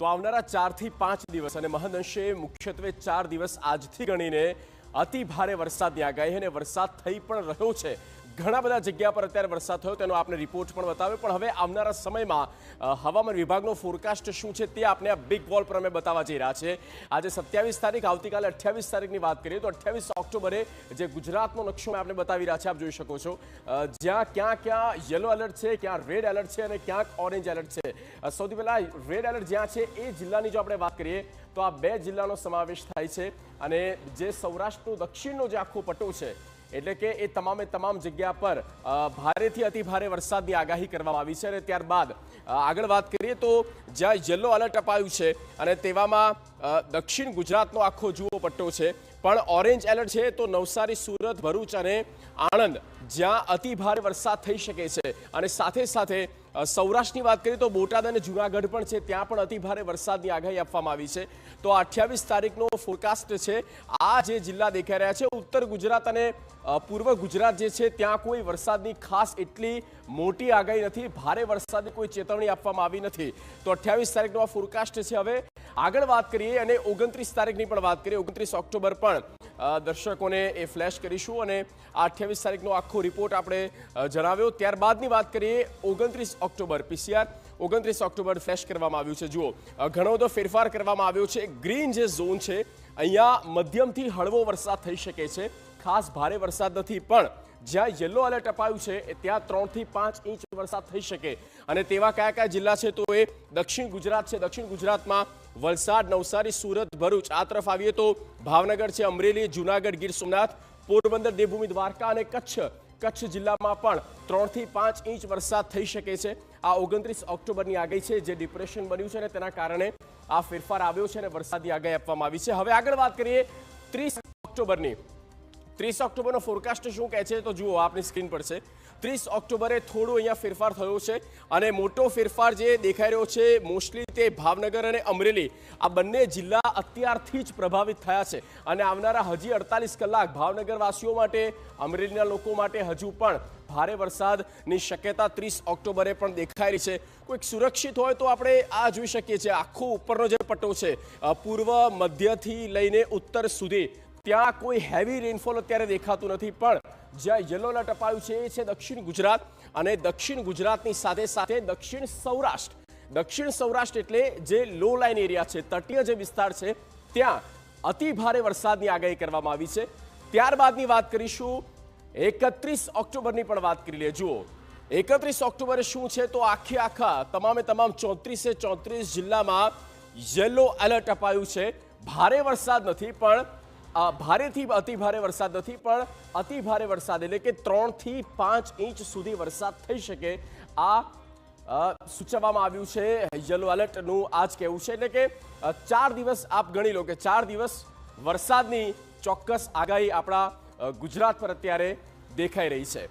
તો આવનારા ચારથી પાંચ દિવસ અને મહદઅંશે મુખ્યત્વે ચાર દિવસ આજથી ગણીને અતિ ભારે વરસાદની આગાહી અને વરસાદ થઈ પણ રહ્યો છે. ઘણા બધા જગ્યા પર અત્યારે વરસાદ થયો, તેનો આપણે રિપોર્ટ પણ બતાવ્યો. પણ હવે આવનારા સમયમાં હવામાન વિભાગનો ફોરકાસ્ટ શું છે તે આપણે આ બિગ વોલ પર અમે બતાવવા જઈ રહ્યા છે આજે સત્યાવીસ તારીખ, આવતીકાલે અઠ્યાવીસ તારીખની વાત કરીએ તો અઠ્યાવીસ ઓક્ટોબરે જે ગુજરાતનો નકશો આપણે બતાવી રહ્યા છે આપ જોઈ શકો છો. જ્યાં ક્યાં ક્યાં યલો એલર્ટ છે, ક્યાં રેડ એલર્ટ છે અને ક્યાંક ઓરેન્જ એલર્ટ છે. સૌથી પહેલાં રેડ એલર્ટ જ્યાં છે એ જિલ્લાની જો આપણે વાત કરીએ, તો આ બે જિલ્લાનો સમાવેશ થાય છે. અને જે સૌરાષ્ટ્રનો દક્ષિણનો જે આખો પટ્ટો છે, એટલે કે એ તમામે તમામ જગ્યા પર ભારેથી અતિ ભારે વરસાદની આગાહી કરવામાં આવી છે અને ત્યારબાદ આગળ વાત કરીએ તો જ્યાં યલો એલર્ટ અપાયું છે અને તેવામાં દક્ષિણ ગુજરાતનો આખો જુઓ પટ્ટો છે પણ ઓરેન્જ એલર્ટ છે તો નવસારી, સુરત, ભરૂચ અને આણંદ જ્યાં અતિ ભારે વરસાદ થઈ શકે છે. અને સાથે સાથે સૌરાષ્ટ્રની વાત કરીએ તો બોટાદ અને જુનાગઢ પણ છે, ત્યાં પણ અતિ ભારે વરસાદની આગાહી આપવામાં આવી છે. તો અઠ્યાવીસ તારીખનો ફોરકાસ્ટ છે, આ જે જિલ્લા દેખાઈ રહ્યા છે, ઉત્તર ગુજરાત અને પૂર્વ ગુજરાત જે છે, ત્યાં કોઈ વરસાદની ખાસ એટલી મોટી આગાહી નથી, ભારે વરસાદની કોઈ ચેતવણી આપવામાં આવી નથી. તો અઠ્યાવીસ તારીખનો આ ફોરકાસ્ટ છે, હવે આગળ વાત કરીએ અને ઓગણત્રીસ તારીખની પણ વાત કરીએ. ઓગણત્રીસ ઓક્ટોબર પણ દર્શકોને એ ફ્લેશ કરીશું અને અઠ્યાવીસ તારીખનો આખો રિપોર્ટ આપણે જણાવ્યો. ત્યારબાદની વાત કરીએ, ઓગણત્રીસ ઓક્ટોબર પીસીઆર ઓગણત્રીસ ઓક્ટોબર ફ્લેશ કરવામાં આવ્યું છે. જુઓ ઘણો બધો ફેરફાર કરવામાં આવ્યો છે. ગ્રીન જે ઝોન છે, અહીંયા મધ્યમથી હળવો વરસાદ થઈ શકે છે. ખાસ ભારે વરસાદ નથી, પણ જ્યાં યલો એલર્ટ અપાયું છે ત્યાં ત્રણથી પાંચ ઇંચ વરસાદ થઈ શકે. અને તેવા કયા કયા જિલ્લા છે, તો એ દક્ષિણ ગુજરાત છે. દક્ષિણ ગુજરાતમાં વલસાડ, નવસારી, સુરત, ભરૂચ આ તરફ આવીએ તો ભાવનગર છે અમરેલી, જુનાગઢ, ગીર સોમનાથ, પોરબંદર, દેવભૂમિ, દ્વારકા અને કચ્છ. કચ્છ જિલ્લામાં પણ ત્રણથી પાંચ ઇંચ વરસાદ થઈ શકે છે. આ ઓગણત્રીસ ઓક્ટોબરની આગાહી છે, જે ડિપ્રેશન બન્યું છે અને તેના કારણે આ ફેરફાર આવ્યો છે અને વરસાદની આગાહી આપવામાં આવી છે. હવે આગળ વાત કરીએ ત્રીસ ઓક્ટોબરની. ત્રીસ ઓક્ટોબરનો ફોરકાસ્ટ શું કહે છે તો જુઓ આપની સ્ક્રીન પર છે. ત્રીસ ઓક્ટોબરે થોડો અહીંયા ફેરફાર થયો છે અને મોટો ફેરફાર જે દેખાઈ રહ્યો છે મોસ્ટલી તે ભાવનગર અને અમરેલી. આ બંને જિલ્લા અત્યારથી જ પ્રભાવિત થયા છે અને આવનારા હજી અડતાલીસ કલાક ભાવનગરવાસીઓ માટે, અમરેલીના લોકો માટે હજુ પણ ભારે વરસાદની શક્યતા ત્રીસ ઓક્ટોબરે પણ દેખાઈ રહી છે. કોઈક સુરક્ષિત હોય તો આપણે આ જોઈ શકીએ છીએ. આખો ઉપરનો જે પટ્ટો છે પૂર્વ મધ્યથી લઈને ઉત્તર સુધી ત્યાં કોઈ હેવી રેનફોલ અત્યારે દેખાતું નથી, પણ જ્યાં યલો એલર્ટ અપાયું છે, એ છે દક્ષિણ ગુજરાત. અને દક્ષિણ ગુજરાતની સાથે સાથે દક્ષિણ સૌરાષ્ટ્ર. દક્ષિણ સૌરાષ્ટ્ર એટલે જે લો લાઇન એરિયા છે, તટીય જે વિસ્તાર છે, ત્યાં અતિ ભારે વરસાદની આગાહી કરવામાં આવી છે. ત્યારબાદની વાત કરીશું, એકત્રીસ ઓક્ટોબરની પણ વાત કરી લે. જુઓ, એકત્રીસ ઓક્ટોબરે શું છે, તો આખે આખા, તમામે તમામ ચોત્રીસે ચોત્રીસ જિલ્લામાં યલો એલર્ટ અપાયું છે. ભારે વરસાદ નથી, પણ ભારેથી અતિ ભારે વરસાદ નથી, પણ અતિ ભારે વરસાદ એટલે કે ત્રણથી પાંચ ઇંચ સુધી વરસાદ થઈ શકે. આ સૂચવવામાં આવ્યું છે, યલો એલર્ટનું આ જ કહેવું છે. એટલે કે ચાર દિવસ આપ ગણી લો કે ચાર દિવસ વરસાદની ચોક્કસ આગાહી આપણા ગુજરાત પર અત્યારે દેખાઈ રહી છે.